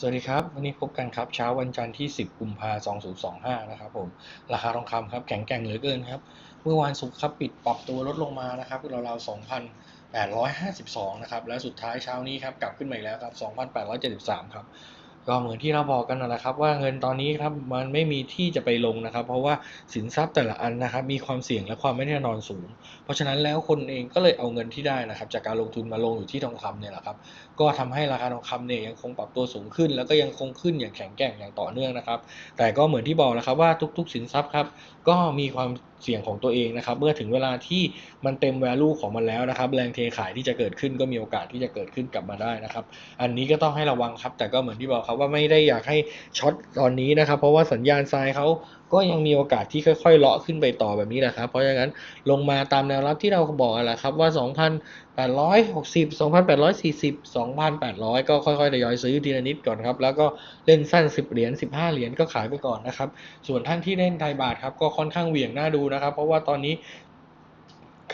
สวัสดีครับ วันนี้พบกันครับเช้าวันจันทร์ที่ 10 กุมภาพันธ์ 2025 นะครับผมราคาทองคำครับแข็งแกร่งเหลือเกินครับ เมื่อวานศุกร์ครับปิดปรับตัวลดลงมานะครับราวๆ2,852 นะครับ และสุดท้ายเช้านี้ครับกลับขึ้นมาอีกแล้วครับ 2,873 ครับ ก็เหมือนที่เราบอกกันนั่นแหละครับ ว่าเงินตอนนี้ครับมันไม่มีที่จะไปลงนะครับ เพราะว่าสินทรัพย์แต่ละอันนะครับ มีความเสี่ยงและความไม่แน่นอนสูง เพราะฉะนั้นแล้วคนเองก็เลยเอาเงินที่ได้นะครับ จากการลงทุนมาลงอยู่ที่ทองคำเนี่ยแหละครับ ก็ทำให้ราคาทองคำเนี่ยยังคงปรับตัวสูงขึ้น แล้วก็ยังคงขึ้นอย่างแข็งแกร่งอย่างต่อเนื่องนะครับ แต่ก็เหมือนที่บอกแล้วครับว่าทุก ๆ สินทรัพย์ครับก็มีความเสี่ยงของตัวเองนะครับ เมื่อถึงเวลาที่มันเต็ม value ของมันแล้วนะครับ แรงเทขายที่จะเกิดขึ้นก็มีโอกาสที่จะเกิดขึ้นกลับมาได้นะครับ อันนี้ก็ต้องให้ระวังครับ แต่ก็เหมือนที่บอกครับว่าไม่ได้อยากให้ช็อตตอนนี้นะครับ เพราะว่าสัญญาณทรายเขาก็ยังมีโอกาสที่ค่อยๆเลาะขึ้นไปต่อแบบนี้แหละครับ เพราะฉะนั้นลงมาตามแนวรับที่เราบอกแหละครับว่า 2,860 2,840 2,800 ก็ค่อยๆทยอยซื้อทีละนิดก่อนครับ แล้วก็เล่นสั้น 10 เหรียญ 15 เหรียญก็ขายไปก่อนนะครับ ส่วนท่านที่เล่นไทยบาทครับก็ค่อนข้างเหวี่ยงน่าดูนะครับ เพราะว่าตอนนี้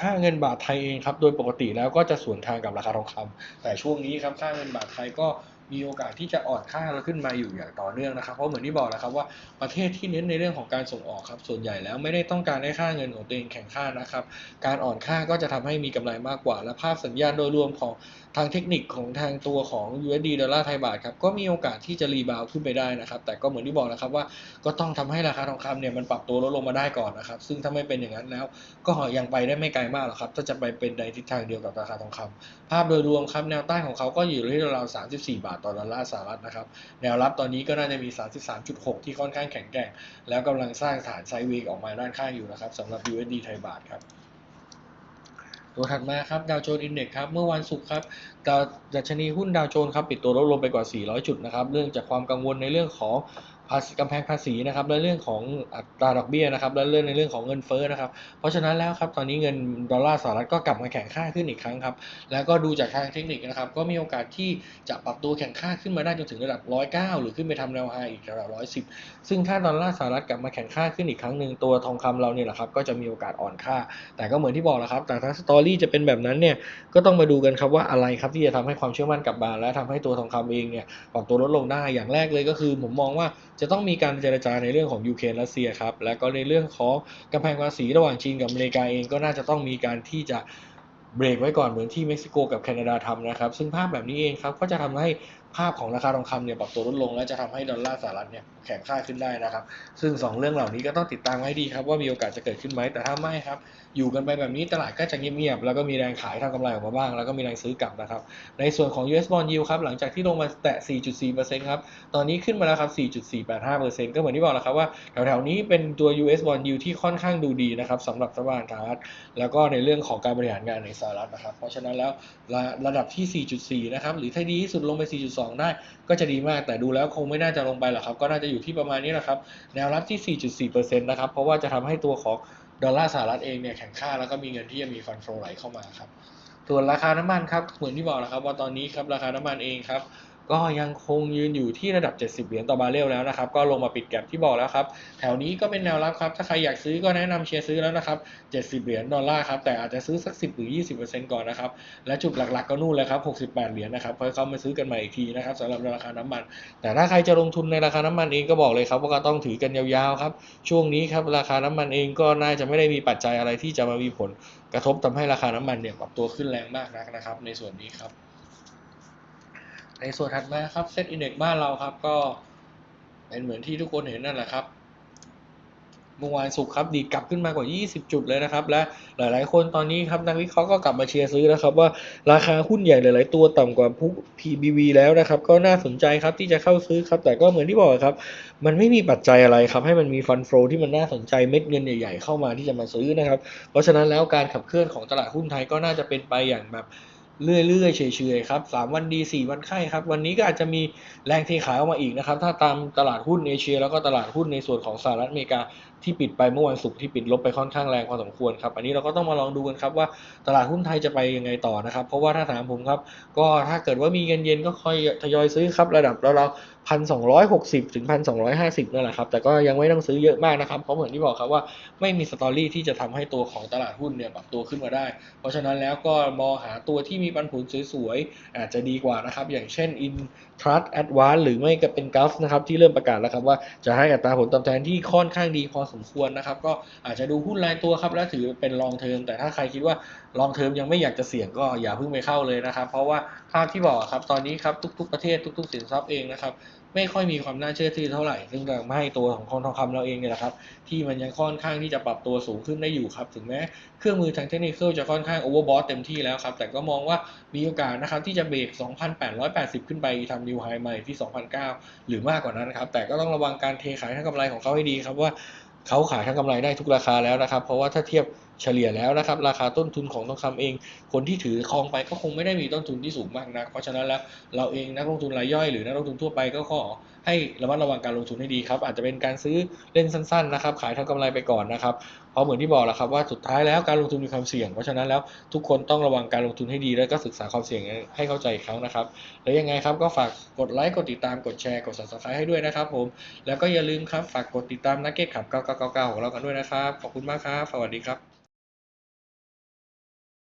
ค่าเงินบาทไทยเองครับ โดยปกติแล้วก็จะสวนทางกับราคาทองคำแต่ช่วงนี้ครับค่าเงินบาทไทยก็ มีโอกาสที่จะอ่อนค่าแล้วขึ้นมาอยู่อย่างต่อเนื่องนะครับ เพราะเหมือนที่บอกแล้วครับว่าประเทศที่เน้นในเรื่องของการส่งออกครับ ส่วนใหญ่แล้วไม่ได้ต้องการให้ค่าเงินของตัวเองแข็งค่านะครับ การอ่อนค่าก็จะทำให้มีกำไรมากกว่า และภาพสัญญาณโดยรวมของทางเทคนิคของทางตัวของ USD ดอลลาร์ไทยบาทครับก็มีโอกาสที่จะรีบาวขึ้นไปได้นะครับ แต่ก็เหมือนที่บอกนะครับว่าก็ต้องทำให้ราคาทองคำเนี่ยมันปรับตัวลดลงมาได้ก่อนนะครับ ซึ่งถ้าไม่เป็นอย่างนั้นแล้ว ก็ยังไปได้ไม่ไกลมากหรอกครับ ถ้าจะไปเป็นในทิศทางเดียวกับราคาทองคำภาพโดยรวมครับแนวต้านของเขาก็อยู่ที่ราวๆ34บาทต่อดอลลาร์สหรัฐนะครับ แนวรับตอนนี้ก็น่าจะมี 33.6 ที่ค่อนข้างแข็งแกร่ง แล้วกำลังสร้างฐานไซด์เวย์ออกมาด้านข้างอยู่นะครับสำหรับ USD ไทยบาทครับ ตัวถัดมาครับดาวโจนส์อินเด็กครับ เมื่อวันศุกร์ครับดัชนีหุ้นดาวโจนส์ครับปิดตัวลดลงไปกว่า 400 จุดนะครับเรื่องจากความกังวลในเรื่องของ ภาษีกำแพงภาษีนะครับ และเรื่องของอัตราดอกเบี้ยนะครับ และเรื่องในเรื่องของเงินเฟ้อนะครับ เพราะฉะนั้นแล้วครับตอนนี้เงินดอลลาร์สหรัฐก็กลับมาแข็งค่าขึ้นอีกครั้งครับ แล้วก็ดูจากทางเทคนิคนะครับ ก็มีโอกาสที่จะปรับตัวแข็งค่าขึ้นมาได้จนถึงระดับ 109 หรือขึ้นไปทำแนวไฮอีกระดับ 110 ซึ่งถ้าดอลลาร์สหรัฐกลับมาแข็งค่าขึ้นอีกครั้งหนึ่งตัวทองคำเราเนี่ยแหละครับก็จะมีโอกาสอ่อนค่า แต่ก็เหมือนที่บอกแหละครับ แต่ถ้าสตอรี่จะเป็นแบบนั้นเนี่ยก็ต้องมาดูกันครับว่าอะไรครับที่จะทำให้ความเชื่อมั่นกลับมาและทำให้ตัวทองคำเองเนี่ยปรับตัวลดลงได้อย่างแรกเลยก็คือผมมองว่าจะต้องมีการเจรจาในเรื่องของยูเครนรัสเซียครับและก็ในเรื่องของกำแพงภาษีระหว่างจีนกับอเมริกาเองก็น่าจะต้องมีการที่จะเบรกไว้ก่อนเหมือนที่เม็กซิโกกับแคนาดาทำนะครับ ซึ่งภาพแบบนี้เองครับก็จะทำให้ ภาพของราคาทองคำเนี่ยปรับตัวลดลง และจะทำให้ดอลลาร์สหรัฐเนี่ยแข็งค่าขึ้นได้นะครับ ซึ่ง 2 เรื่องเหล่านี้ก็ต้องติดตามให้ดีครับ ว่ามีโอกาสจะเกิดขึ้นไหมแต่ถ้าไม่ครับ อยู่กันไปแบบนี้ตลาดก็จะเงียบๆแล้วก็มีแรงขายทำกำไรออกมาบ้าง แล้วก็มีแรงซื้อกลับนะครับ ในส่วนของ US bond yield ครับหลังจากที่ลงมาแตะ 4.4%ครับตอนนี้ขึ้นมาแล้วครับ 4.485%ก็เหมือนที่บอกแล้วครับว่าแถวๆนี้เป็นตัว US bond yield ที่ค่อนข้างดูดีนะครับสำหรับรัฐบาลสหรัฐแล้วก็ในเรื่องของการบริหารงานในสหรัฐนะครับ เพราะฉะนั้นแล้วระระดับที่ 4.4 นะครับหรือถ้าดีที่สุดลงไป 4.2ได้ก็จะดีมาก แต่ดูแล้วคงไม่น่าจะลงไปหรอกครับ ก็น่าจะอยู่ที่ประมาณนี้แหละครับ แนวรับที่ 4.4%นะครับ เพราะว่าจะทำให้ตัวของดอลลาร์สหรัฐเองเนี่ยแข็งค่าแล้วก็มีเงินที่จะมีฟันโฟไหลเข้ามาครับส่วนราคาน้ำมันครับเหมือนที่บอกแล้วครับว่าตอนนี้ครับราคาน้ำมันเองครับ ก็ยังคงยืนอยู่ที่ระดับ 70 เหรียญต่อบาร์เรลแล้วนะครับ ก็ลงมาปิดแก็บที่บอกแล้วครับ แถวนี้ก็เป็นแนวรับครับ ถ้าใครอยากซื้อก็แนะนำเชียร์ซื้อแล้วนะครับ 70 เหรียญดอลลาร์ครับ แต่อาจจะซื้อสัก 10 หรือ 20%ก่อนนะครับ และจุดหลักๆก็นู่นเลยครับ 68 เหรียญนะครับค่อยเข้ามาซื้อกันใหม่อีกทีนะครับสำหรับราคาน้ำมัน แต่ถ้าใครจะลงทุนในราคาน้ำมันเองก็บอกเลยครับว่าก็ต้องถือกันยาวๆครับ ช่วงนี้ครับราคาน้ำมันเองก็น่าจะไม่ได้มีปัจจัยอะไรที่จะมามีผลกระทบทำให้ราคาน้ำมันเนี่ยปรับตัวขึ้นแรงมากนักนะครับ ในส่วนนี้ครับ ในส่วนถัดมาครับเซตอินเด็กบ้านเราครับก็เป็นเหมือนที่ทุกคนเห็นนั่นแหละครับเมื่อวานศุกครับดีกลับขึ้นมากว่า 20 จุดเลยนะครับ และหลายๆ คนตอนนี้ครับนักวิเคราะห์ก็กลับมาเชียร์ซื้อแล้วครับว่าราคาหุ้นใหญ่หลาย ๆ ตัวต่ำกว่าพุก PBV แล้วนะครับ ก็น่าสนใจครับที่จะเข้าซื้อครับ แต่ก็เหมือนที่บอกครับ มันไม่มีปัจจัยอะไรครับ ให้มันมีฟันโฟที่มันน่าสนใจเม็ดเงินใหญ่ ๆ เข้ามาที่จะมาซื้อนะครับ เพราะฉะนั้นแล้วการขับเคลื่อนของตลาดหุ้นไทยก็น่าจะเป็นไปอย่างแบบ เรื่อยๆเฉยๆครับสามวันดีสี่วันไข้ครับ วันนี้ก็อาจจะมีแรงเทขายออกมาอีกนะครับ ถ้าตามตลาดหุ้นเอเชีย แล้วก็ตลาดหุ้นในส่วนของสหรัฐอเมริกา ที่ปิดไปเมื่อวันศุกร์ที่ปิดลบไปค่อนข้างแรงพอสมควรครับ อันนี้เราก็ต้องมาลองดูกันครับว่าตลาดหุ้นไทยจะไปยังไงต่อนะครับ เพราะว่าถ้าถามผมครับ ก็ถ้าเกิดว่ามีเงินเย็นก็ค่อยทยอยซื้อครับระดับเราพันสองร้อยหกสิบถึงพันสองร้อยห้าสิบนั่นแหละครับ แต่ก็ยังไม่ต้องซื้อเยอะมากนะครับ เพราะเหมือนที่บอกครับว่าไม่มีสตอรี่ที่จะทำให้ตัวของตลาดหุ้นเนี่ยปรับตัวขึ้นมาได้ เพราะฉะนั้นแล้วก็มองหาตัวที่มีปันผลสวยๆอาจจะดีกว่านะครับ อย่างเช่น In Trust Advance หรือไม่ก็เป็น Gulf นะครับที่เริ่มประกาศแล้วครับว่าจะให้อัตราผลตอบแทนที่ค่อนข้างดีพอสมควรนะครับ ก็อาจจะดูหุ้นรายตัวครับ และถือเป็นลองเทอมแต่ถ้าใครคิดว่า long term ยังไม่อยากจะเสี่ยงก็อย่าเพิ่งไปเข้าเลยนะครับ เพราะว่าภาพที่บอกครับตอนนี้ครับทุก ๆ ประเทศทุก ๆ สินทรัพย์เองนะครับไม่ค่อยมีความน่าเชื่อถือเท่าไหร่ ซึ่งทำให้ตัวของทองคำเราเองเนี่ยแหละครับ ที่มันยังค่อนข้างที่จะปรับตัวสูงขึ้นได้อยู่ครับ ถึงแม้เครื่องมือทางเทคนิคจะค่อนข้างโอเวอร์บอทเต็มที่แล้วครับ แต่ก็มองว่ามีโอกาสนะครับที่จะเบรก 2,880 ขึ้นไปทำนิวไฮใหม่ที่ 2,009 หรือมากกว่านั้นครับ แต่ก็ต้องระวังการเทขายทั้งกำไรของเขาให้ดีครับว่าเขาขายทั้งกำไรได้ทุกราคาแล้วนะครับ เพราะว่าถ้าเทียบ เฉลี่ยแล้วนะครับ ราคาต้นทุนของทองคำเอง คนที่ถือครองไปก็คงไม่ได้มีต้นทุนที่สูงมากนักเพราะฉะนั้นแล้วเราเองนักลงทุนรายย่อยหรือนักลงทุนทั่วไปก็ขอให้ระมัดระวังการลงทุนให้ดีครับ อาจจะเป็นการซื้อเล่นสั้นๆนะครับขายทำกำไรไปก่อนนะครับเพราะเหมือนที่บอกแล้วครับว่าสุดท้ายแล้วการลงทุนมีความเสี่ยง เพราะฉะนั้นแล้วทุกคนต้องระวังการลงทุนให้ดี แล้วก็ศึกษาความเสี่ยงให้เข้าใจอีกครั้งนะครับ แล้วยังไงครับก็ฝากกดไลค์กดติดตามกดแชร์กด subscribe ให้ด้วยนะครับผมแล้วก็อย่าลืมครับฝากกดติดตามนักเก็ตขับ 9999 ของเรากันด้วยนะครับ ขอบคุณมากครับ สวัสดีครับ